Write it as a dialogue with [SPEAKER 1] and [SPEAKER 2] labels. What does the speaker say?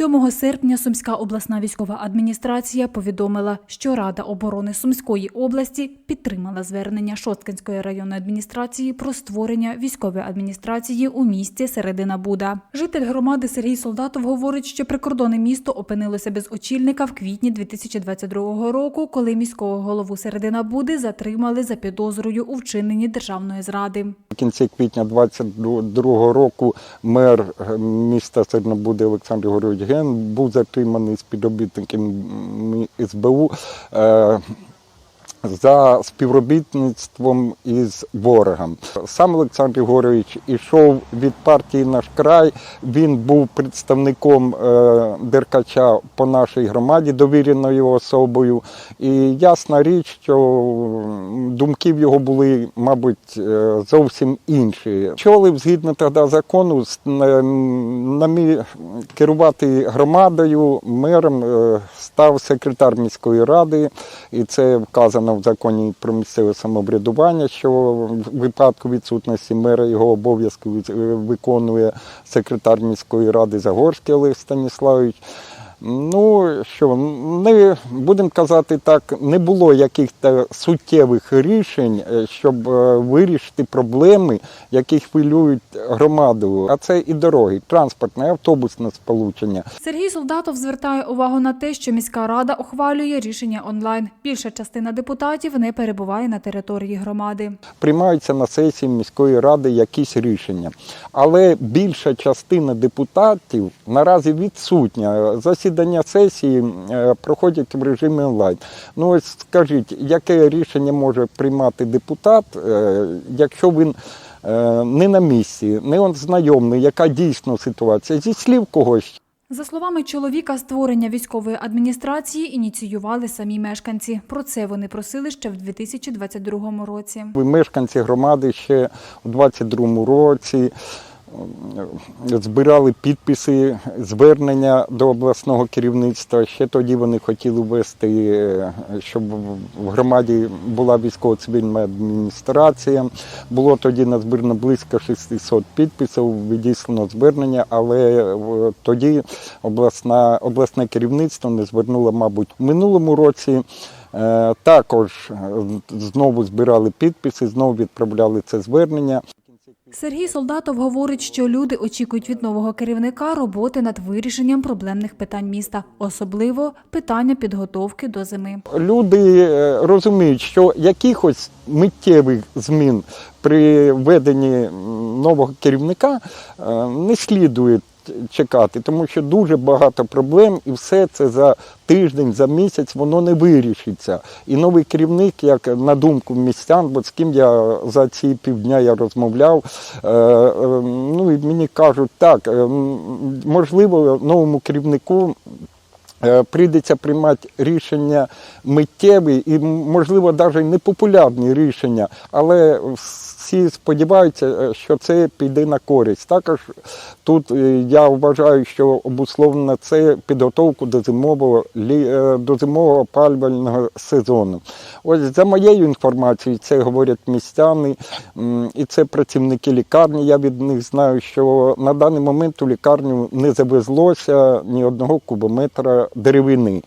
[SPEAKER 1] 7 серпня Сумська обласна військова адміністрація повідомила, що Рада оборони Сумської області підтримала звернення Шосткинської районної адміністрації про створення військової адміністрації у місті Середина Буда. Житель громади Сергій Солдатов говорить, що прикордонне місто опинилося без очільника в квітні 2022 року, коли міського голову Середина Буди затримали за підозрою у вчиненні державної зради.
[SPEAKER 2] В кінці квітня 2022 року мер е, міста Сернобуди Олександр Григорович Ген був затриманий співробітником СБУ. Е, за співробітництвом із ворогом. Сам Олександр Григорович ішов від партії Наш край. Він був представником е, Деркача по нашій громаді, довіреною особою. І ясна річ, що думки в його були, мабуть, е, зовсім інші. Очолив згідно тоді закону керувати громадою, мером е, став секретар міської ради, і це вказано в законі про місцеве самоврядування, що в випадку відсутності мера його обов'язки виконує секретар міської ради Загорський Олег Станіславович. Ну що, не будемо казати так, не було якихось суттєвих рішень, е, щоб е, вирішити проблеми, які хвилюють громаду. А це і дороги, транспортне, автобусне сполучення.
[SPEAKER 1] Сергій Солдатов звертає увагу на те, що міська рада ухвалює рішення онлайн. Більша частина депутатів не перебуває на території громади.
[SPEAKER 2] Приймаються на сесії міської ради якісь рішення. Але більша частина депутатів наразі відсутня. Засідання сесії е, проходять в режимі онлайн. Ну ось скажіть, яке рішення може приймати депутат, е, якщо він е, не на місці, не ознайомлений, яка дійсно ситуація зі слів когось.
[SPEAKER 1] За словами чоловіка, створення військової адміністрації ініціювали самі мешканці. Про це вони просили ще в 2022 році.
[SPEAKER 2] Мешканці громади ще у 22-му році збирали підписи звернення до обласного керівництва. Ще тоді вони хотіли ввести, е, щоб в громаді була військово-цивільна адміністрація. Було тоді назбирано близько 600 підписів, відіслано звернення, але е, тоді обласна, обласне керівництво не звернуло, мабуть, в минулому році. Е, Також знову збирали підписи, знову відправляли це звернення.
[SPEAKER 1] Сергій Солдатов говорить, що люди очікують від нового керівника роботи над вирішенням проблемних питань міста, особливо питання підготовки до зими.
[SPEAKER 2] Люди е, розуміють, що якихось миттєвих змін при введенні нового керівника е, не слідує чекати, тому що дуже багато проблем, і все це за тиждень, за місяць воно не вирішиться. І новий керівник, як на думку містян, бо з ким я за ці півдня я розмовляв, е, е, ну і мені кажуть, так, е, можливо, новому керівнику Прийдеться приймати рішення миттєві і, можливо, навіть непопулярні рішення, але всі сподіваються, е, що це піде на користь. Також тут е, я вважаю, що обусловлено це підготовку до зимового е, до зимового опалювального сезону. Ось за моєю інформацією, це говорять містяни, і це працівники лікарні. Я від них знаю, що на даний момент у лікарню не завезлося ні одного кубометра деревини.